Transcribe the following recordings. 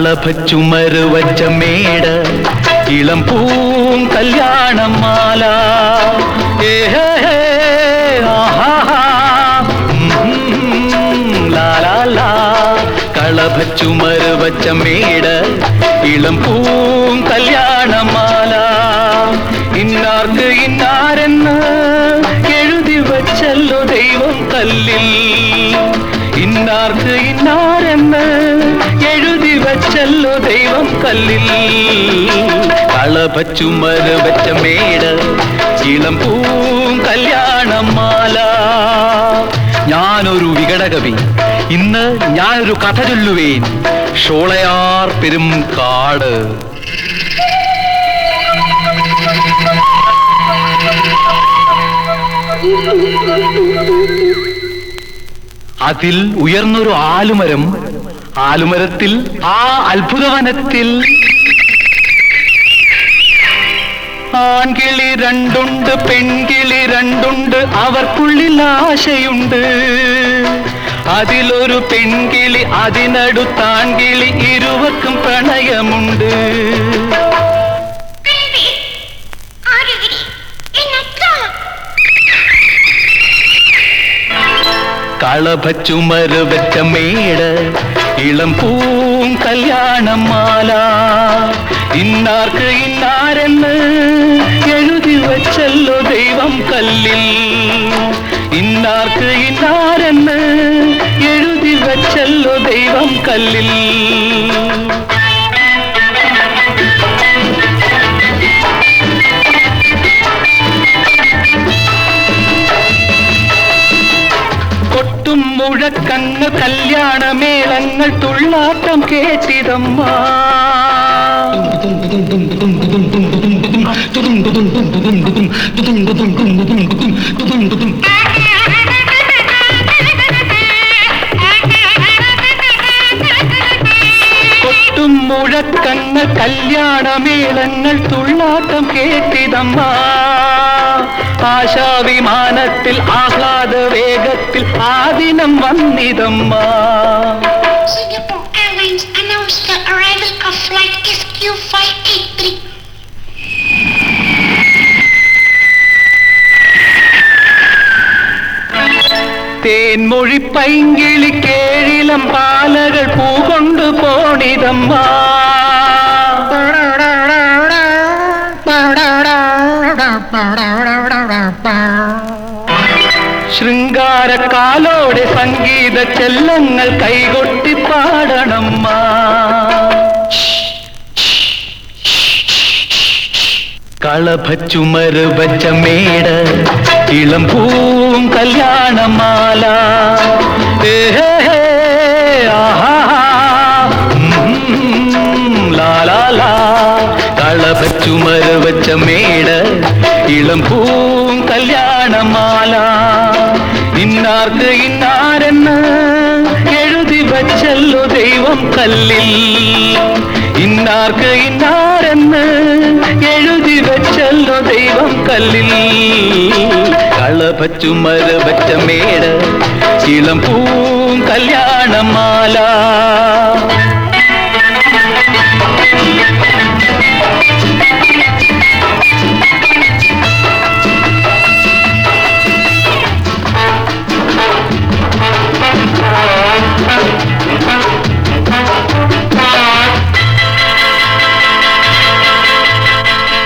കളഭച്ചുമര് വച്ച മേട് ഇളം പൂം കല്യാണം മാല. വച്ച മേട് ഇളം പൂം കല്യാണമാല ഇന്നാർക്ക് ഇന്നാരെന്ന് എഴുതി വച്ചല്ലോ ദൈവം കല്ലിൽ. ഇന്നാർക്ക് വച്ചല്ലോ ദൈവം കല്ലിൽ കളപച്ചുമര വെച്ച മേട് ഇളം പൂം കല്യാണമാല ഞാനൊരു വികടകവി ഇന്ന് ഞാനൊരു കഥ ചൊല്ലുവേൻ. ഷോളയാർ പെരും കാട്. അതിൽ ഉയർന്നൊരു ആലുമരം ആലുമരത്തിൽ ആ അത്ഭുതവനത്തിൽ. ആൺകിളി രണ്ടുണ്ട് പെൺകിളി രണ്ടുണ്ട് അവർക്കുള്ളിൽ ആശയുണ്ട്. അതിലൊരു പെൺകിളി അതിനടുത്താൺകിളി ഇരുവർക്കും പ്രണയമുണ്ട്. car. വെച്ച മേട് ഇളം പൂം കല്യാണം മാല. ഇന്നാർക്ക് ഇന്നാരെന്ന് എഴുതി വച്ചല്ലോ ദൈവം കല്ലിൽ. ഇന്നാർക്ക് ഇന്നാരെന്ന് എഴുതി വച്ചല്ലോ ദൈവം കല്ലിൽ. മുഴക്കങ്ങൾ കല്യാണമേളങ്ങൾ തുള്ളാട്ടം കേട്ടിതമ്മ കൊട്ടും മുഴക്കങ്ങൾ കല്യാണമേളങ്ങൾ തുള്ളാട്ടം ஆஷா விமானத்தில் ஆகாத வேகத்தில் ஆதினம் வந்திதம்மா. Singapore Airlines announced the arrival of Thenmozhi பைங்கிளி கேழிலம் பாலகள் பூ கொண்டு போனிதம்மா. ശൃംഗാരക്കാലോടെ സംഗീത ചെല്ലങ്ങൾ കൈകൊട്ടി പാടണമ്മ. കളഭച്ചുമര് വച്ച മേട് ഇളം പൂവും കല്യാണമാല. കളഭച്ചുമര് വച്ച മേട് ഇളം പൂവും കല്യാണമാല. ഇന്നാർക്ക് ഇന്നാരെന്ന് എഴുതി വച്ചല്ലോ ദൈവം കല്ലിൽ. ഇന്നാർക്ക് ഇന്നാരെന്ന് എഴുതി വച്ചല്ലോ ദൈവം കല്ലിൽ. കളപച്ചുമര വച്ച മേട് ഇളം പൂവും കല്യാണമാല.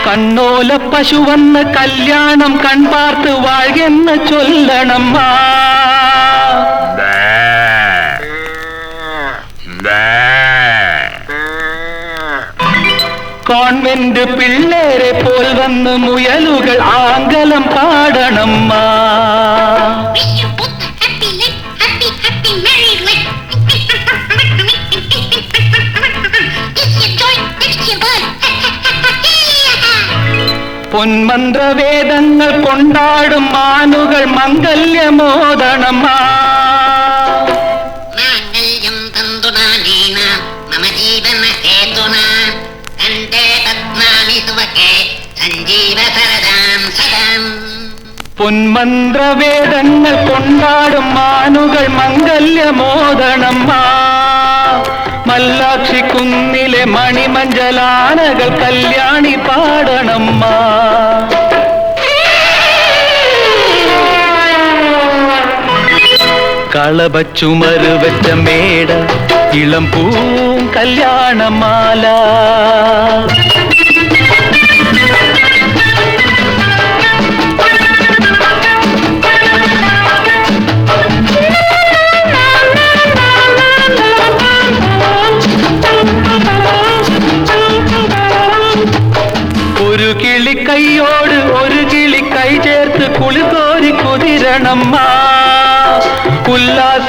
കണ്ണോല പശു വന്ന് കല്യാണം കൺപാർത്ത് വാഴെന്ന് ചൊല്ലണമ്മ. കോൺവെന്റ് പിള്ളേരെ പോൽ വന്ന് മുയലുകൾ ആങ്കലം പാടണമ്മ. പൊന്മന്ത്രവേദങ്ങൾ കൊണ്ടാടും മാനുകൾ മംഗല്യമോദണമ്മ മാംഗല്യം തന്തുനാനീന മമ ജീവന ഹേതുന കണ്ഠേ പത്മാമി സുവകേ സഞ്ജീവ സരദാം സദാം. പൊന്മന്ത്രവേദങ്ങൾ കൊണ്ടാടും മാനുകൾ മംഗല്യമോദണമ്മ മല്ലാക്ഷി കുന്നിലെ മണിമഞ്ചലാനകൾ കല്യാണി പാടണമ്മ. കളപച്ചുമറ് വെച്ച മേട ഇളം പൂം കല്യാണമാല. കുതിരണമ്മ ഉല്ലാസ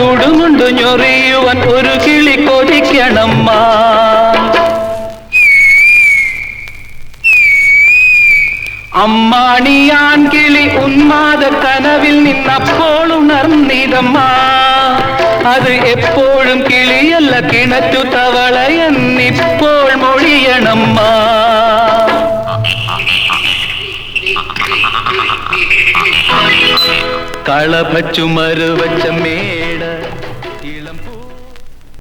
ഉടുമുണ്ടു ഞൊറിയുവാൻ ഒരു കിളി കൊതിക്കണമ്മ അമ്മാണിയാൻ കിളി ഉന്മാദ കനവിൽ നിന്നപ്പോൾ ഉണർന്നിതമ്മ. അത് എപ്പോഴും കിളിയല്ല കിണറ്റു തവളയെന്നിപ്പോൾ മൊഴിയണമ്മ. കളഭച്ചുമരു വച്ച മേ